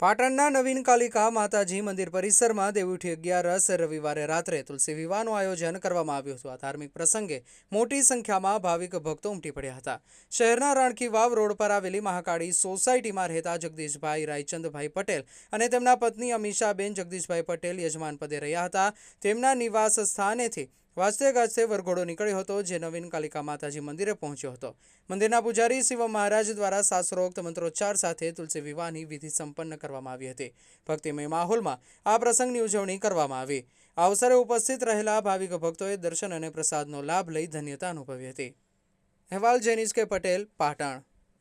પાટણના નવીન કાલિકા માતાજી મંદિર પરિસરમાં દેવઉઠી અગિયારસ રવિવારે રાત્રે તુલસી વિવાહનું આયોજન કરવામાં આવ્યું હતું. આ ધાર્મિક પ્રસંગે મોટી સંખ્યામાં ભાવિક ભક્તો ઉમટી પડ્યા હતા. શહેરના રાણકી વાવ રોડ પર આવેલી મહાકાળી સોસાયટીમાં રહેતા જગદીશભાઈ રાયચંદભાઈ પટેલ અને તેમના પત્ની અમીષાબેન જગદીશભાઈ પટેલ યજમાન પદે રહ્યા હતા. તેમના નિવાસ સ્થાનેથી વાજતે ગાજતે વરઘોડો નીકળ્યો હતો જે નવીન કાલિકા માતાજી મંદિરે પહોંચ્યો હતો. મંદિરના પૂજારી શિવ મહારાજ દ્વારા શાસ્ત્રોક્ત મંત્રોચ્ચાર સાથે તુલસી વિવાહની વિધિ સંપન્ન કરવામાં આવી હતી. ભક્તિમય માહોલમાં આ પ્રસંગની ઉજવણી કરવામાં આવી. આ અવસરે ઉપસ્થિત રહેલા ભાવિક ભક્તોએ દર્શન અને પ્રસાદનો લાભ લઈ ધન્યતા અનુભવી હતી. અહેવાલ જેનિસ કે પટેલ, પાટણ.